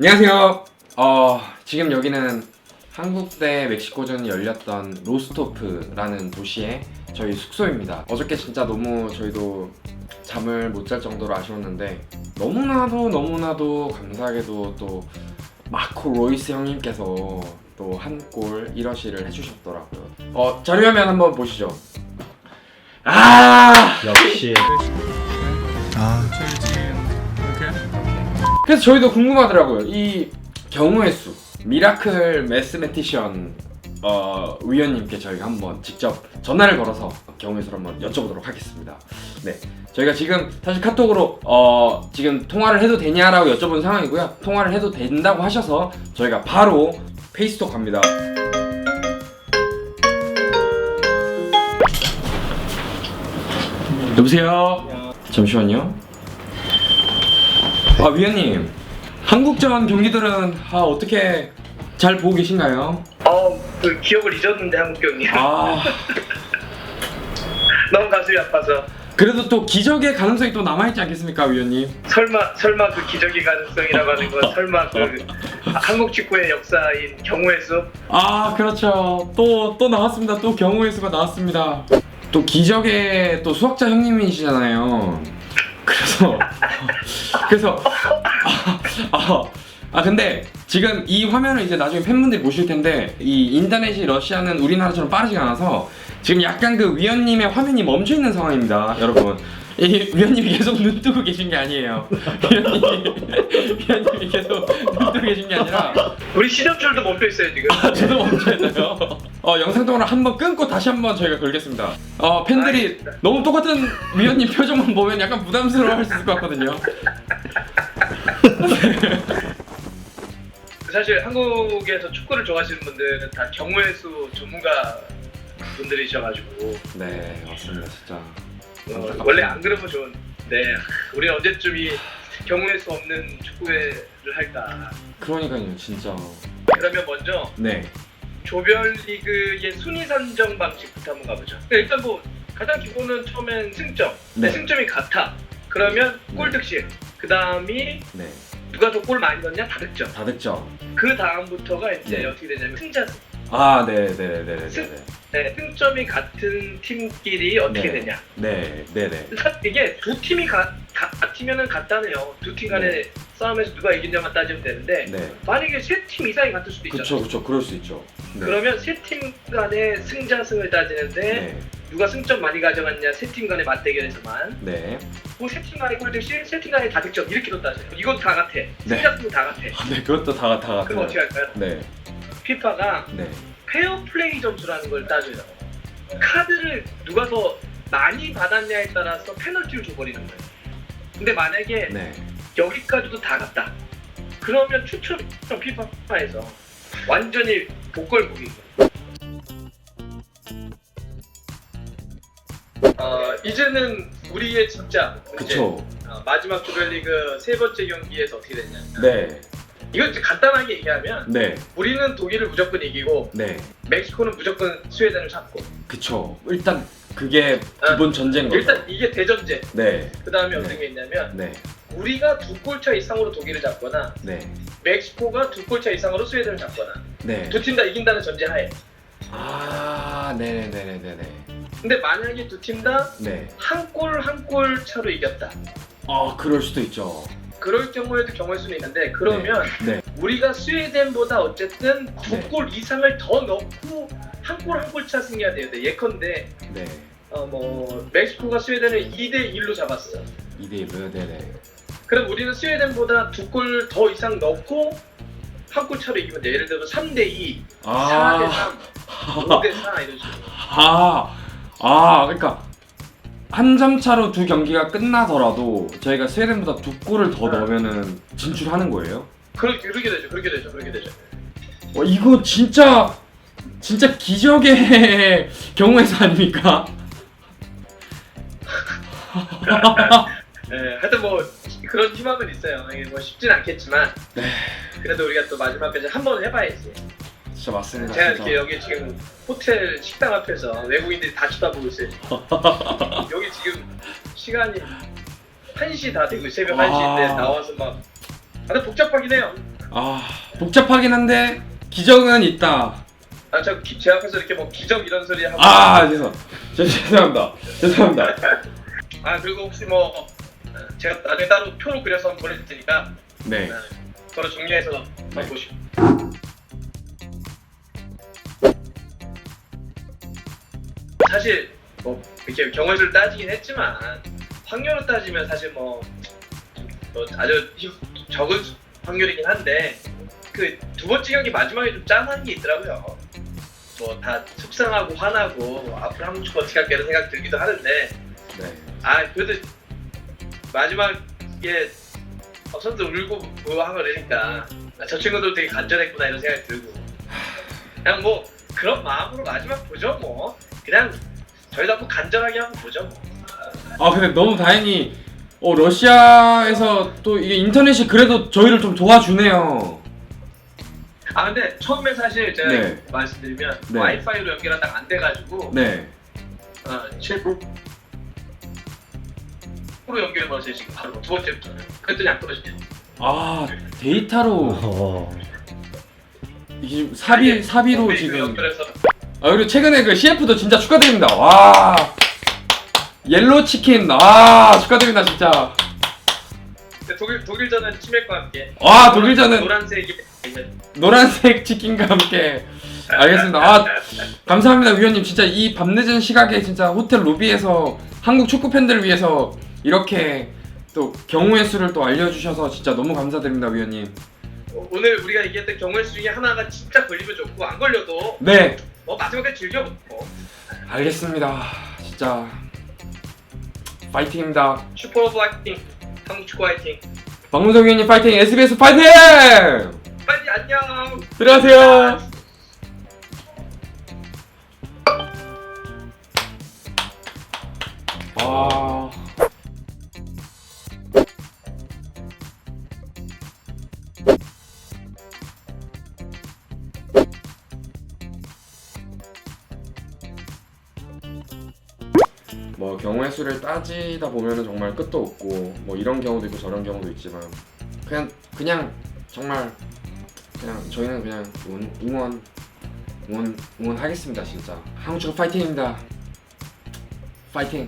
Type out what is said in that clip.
안녕하세요. 어, 지금 여기는 한국 대 멕시코전이 열렸던 로스토프라는 도시의 저희 숙소입니다. 어저께 진짜 너무 저희도 잠을 못 잘 정도로 아쉬웠는데 너무나도 너무나도 감사하게도 또 마코 로이스 형님께서 또 한 골 1어시를 해주셨더라고요. 어, 자료화면 한번 보시죠. 아! 역시 아, 그래서 저희도 궁금하더라고요. 이 경우의 수 미라클 매스메티션 어, 위원님께 저희가 한번 직접 전화를 걸어서 경우의 수를 한번 여쭤보도록 하겠습니다. 네, 저희가 지금 사실 카톡으로 어, 지금 통화를 해도 되냐라고 여쭤본 상황이고요. 통화를 해도 된다고 하셔서 저희가 바로 페이스톡 갑니다. 여보세요. 잠시만요. 아 위원님. 한국전 경기들은 아, 어떻게 잘 보고 계신가요? 어, 그 기억을 잊었는데 한국 경기. 아. 너무 가슴이 아파서. 그래도 또 기적의 가능성이 또 남아있지 않겠습니까 위원님? 설마 설마 그 기적의 가능성이라고 하는 건 설마 그 한국 축구의 역사인 경우의 수? 아 그렇죠. 또 또 나왔습니다. 또 경우의 수가 나왔습니다. 또 기적의 또 수학자 형님이시잖아요. 그래서 그래서 아, 아, 아 근데 지금 이 화면을 이제 나중에 팬분들이 보실 텐데 이 인터넷이 러시아는 우리나라처럼 빠르지가 않아서 지금 약간 그 위원님의 화면이 멈춰 있는 상황입니다 여러분 이 위원님이 계속 눈 뜨고 계신 게 아니에요 위원님이 위원님이 계속 눈 뜨고 계신 게 아니라 우리 시점줄도 멈춰 있어요 지금 아, 저도 멈춰있나요? 어, 영상 통화를 한번 끊고 다시 한번 저희가 걸겠습니다. 어, 팬들이. 너무 똑같은 위원님 표정만 보면 약간 부담스러워 할 수 있을 것 같거든요. 사실 한국에서 축구를 좋아하시는 분들은 다 경우의 수 전문가 분들이셔가지고 네, 맞습니다, 진짜. 어. 원래 안 그러면 좋은데 우리 언제쯤 이 경우의 수 없는 축구회를 할까 그러니까요, 진짜. 그러면 먼저 네, 조별리그의 순위 선정 방식부터 한번 가보죠. 일단 뭐 가장 기본은 처음엔 승점. 네. 승점이 같아. 그러면 골 득실. 그 다음이 네. 누가 더 골 많이 넣냐 다 득점. 다 됐죠? 그 다음부터가 이제 네. 어떻게 되냐면 승자수. 아, 네, 네, 네, 네, 네, 네. 네, 승점이 같은 팀끼리 어떻게 네. 되냐. 네, 네, 네. 사- 이게 두 팀이 가, 같으면은 같다네요. 두 팀 간의 싸움에서 누가 이기냐만 따지면 되는데 네. 만약에 세 팀 이상이 같을 수도 있잖아요. 그쵸, 그쵸, 그럴 수 있죠. 네. 그러면 세 팀 간의 승자승을 따지는데 네, 누가 승점 많이 가져갔냐 세 팀 간의 맞대결에서만 네. 뭐세팀 간의 골득실 세팀 간의 다득점 이렇게도 따져요 이것도 다 같아 승자승도 다 같아 아, 네, 그것도 다, 다 같아요. 그럼 어떻게 할까요? 네, 피파가 네. 페어 플레이 점수라는 걸 따져요 카드를 누가 더 많이 받았냐에 따라서 페널티를 줘버리는 거예요 근데 만약에 네. 여기까지도 다 같다 그러면 추첨 피파에서 완전히 복걸무기 어, 이제는 우리의 진짜 문제. 그쵸. 어, 마지막 조별리그 세 번째 경기에서 어떻게 됐냐면 네, 이제 간단하게 얘기하면 네, 우리는 독일을 무조건 이기고 네. 멕시코는 무조건 스웨덴을 잡고 그쵸. 일단 그게 기본 전제인 거죠. 일단 이게 대전제 네, 그 다음에 네. 어떤 게 있냐면 네, 우리가 두 골 차 이상으로 독일을 잡거나 네, 멕시코가 두 골 차 이상으로 스웨덴을 잡거나 네. 두 팀 다 이긴다는 전제하에 아, 네네네네네. 근데 만약에 두 팀다 네. 한골 한골 차로 이겼다 아, 그럴 수도 있죠. 그럴 경우에도 경우의 수는 있는데 그러면 네. 우리가 스웨덴보다 어쨌든 두 네. 골 이상을 더 넣고 한 골 한 골 차 승리해야 돼요. 근데 예컨대 네. 어, 뭐 멕시코가 스웨덴을 2대 1로 잡았어. 2대 1로 네네. 그럼 우리는 스웨덴보다 두 골 더 이상 넣고 한 골 차로 이기면 돼. 예를 들어 3대 2, 4대 아, 3, 5대 4 이런 식으로. 아, 아, 그러니까 한 점 차로 두 경기가 끝나더라도 저희가 스웨덴보다 두 골을 더 네. 넣으면은 진출하는 거예요? 그렇게 그렇게 되죠. 그렇게 되죠. 그렇게 되죠. 와, 이거 진짜 진짜 기적의 경우의 수 아닙니까? 예, 하여튼 뭐 그런 희망은 있어요. 이게 뭐 쉽진 않겠지만 네. 그래도 우리가 또 마지막까지 한 번 해봐야지. 진짜 맞습니다. 제가. 이렇게 여기 지금 호텔 식당 앞에서 외국인들이 다 쳐다보고 있어요. 여기 지금 시간이 1시 다 되고 새벽 1시인데 아. 나와서 막 다들 복잡하긴 해요. 아 복잡하긴 한데 기적은 있다. 아, 저제 앞에서 이렇게 뭐 기적 이런 소리 하고. 아 죄송 죄- 죄송합니다 죄송합니다. 아, 그리고 혹시 뭐 어, 제가 나중에 따로 표로 그려서 한번 보내줄 테니까 네. 네, 서로 정리해서 한번 보시고. 사실 뭐 이렇게 경우를 따지긴 했지만 확률로 따지면 사실 뭐, 뭐 아주 힘- 적은 수- 확률이긴 한데 그 두 번째 경기 마지막에 좀 짠한 게 있더라고요. 뭐 다 속상하고 화나고 뭐 앞으로 한국 축구 어떻게 할까 이런 생각 들기도 하는데 네. 아 그래도 마지막에 어, 선수 울고 뭐 하고 그러니까 아, 저 친구들 되게 간절했구나 이런 생각이 들고 그냥 뭐 그런 마음으로 마지막 보죠 뭐 그냥 저희도 한번 간절하게 한번 보죠 뭐. 아 근데 너무 다행히 어, 러시아에서 또 이게 인터넷이 그래도 저희를 좀 도와주네요. 아 근데 처음에 사실 제가 네. 말씀드리면 네. 와이파이로 연결하다가 안 돼가지고 네. 어, 실로 연결해서 지금 바로 두 번째부터는 그랬더니 안 떨어지네 아 데이터로 어. 이게 지금 사비 사비로 그 지금 연결해서 아 그리고 최근에 그 CF도 진짜 축하드립니다. 와 옐로 치킨 아 축하드립니다 진짜. 근데 독일 독일전은 치맥과 함께 와 독일전은 노란색이 이제 노란색 치킨과 함께 알겠습니다. 아 감사합니다 위원님 진짜 이 밤늦은 시각에 진짜 호텔 로비에서 한국 축구 팬들을 위해서 이렇게 또 경우의 수를 또 알려주셔서 진짜 너무 감사드립니다 위원님. 오늘 우리가 얘기했던 경우의 수 중에 하나가 진짜 걸리면 좋고 안 걸려도 네 뭐 마지막에 즐겨보고 알겠습니다. 진짜 파이팅입니다. 슈퍼 화이팅 한국 축구 화이팅 박문석 위원님 파이팅 SBS 파이팅 빨리 안녕 들어가세요. 아. 뭐 경우의 수를 따지다 보면은 정말 끝도 없고 뭐 이런 경우도 있고 저런 경우도 있지만 그냥 그냥 정말 그냥 저희는 그냥 응- 응원 응원 응원하겠습니다 진짜. 축구 파이팅입니다. 파이팅